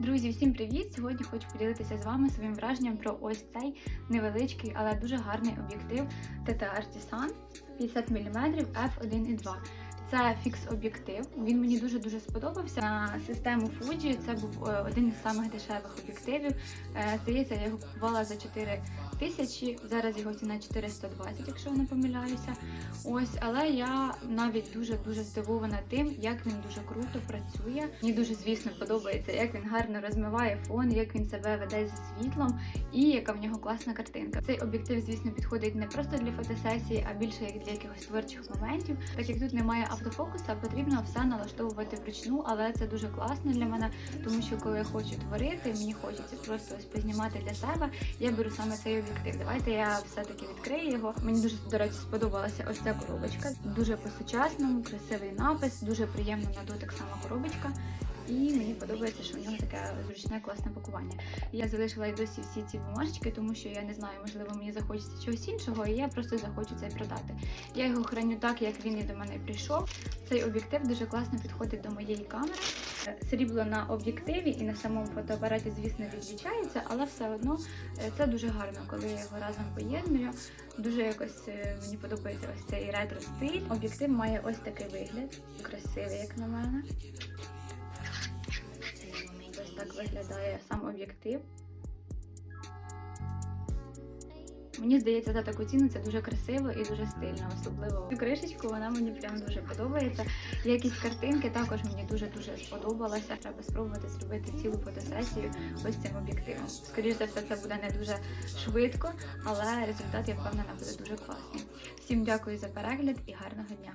Друзі, всім привіт! Сьогодні хочу поділитися з вами своїм враженням про ось цей невеличкий, але дуже гарний об'єктив TT Artisan 50 мм f1.2. Це фікс-об'єктив. Він мені дуже-дуже сподобався. На систему Fuji це був е, один із самих дешевих об'єктивів. Е, Здається, я його купувала за 4 тисячі. Зараз його ціна 420, якщо не помиляюся. Ось, але я навіть дуже дуже здивована тим, як він дуже круто працює. Мені дуже, звісно, подобається, як він гарно розмиває фон, як він себе веде зі світлом і яка в нього класна картинка. Цей об'єктив, звісно, підходить не просто для фотосесії, а більше як для якихось творчих моментів. Так як тут немає автофокуса, потрібно все налаштовувати вручну, але це дуже класно для мене, тому що коли я хочу творити, мені хочеться просто ось познімати для себе. Я беру саме цей об'єктив. Давайте я все-таки відкрию його. Мені дуже до речі сподобалася ось ця коробочка. Дуже по-сучасному, красивий напис, дуже приємно на дотик сама коробочка. І мені подобається, що в нього таке зручне класне пакування. Я залишила й досі всі ці бумажечки, тому що я не знаю, можливо, мені захочеться чогось іншого, і я просто захочу це продати. Я його храню так, як він і до мене прийшов. Цей об'єктив дуже класно підходить до моєї камери. Срібло на об'єктиві і на самому фотоапараті, звісно, відлічається, але все одно е, це дуже гарно, коли я його разом поєдную. Дуже якось е, мені подобається ось цей ретро стиль. Об'єктив має ось такий вигляд, красивий, як на мене. Виглядає сам об'єктив. Мені здається, за таку ціну це дуже красиво і дуже стильно, особливо цю кришечку вона мені прям дуже подобається. Якість картинки також мені дуже дуже сподобалася. Треба спробувати зробити цілу фотосесію ось цим об'єктивом. Скоріше за все, це буде не дуже швидко, але результат я впевнена буде дуже класний. Всім дякую за перегляд і гарного дня!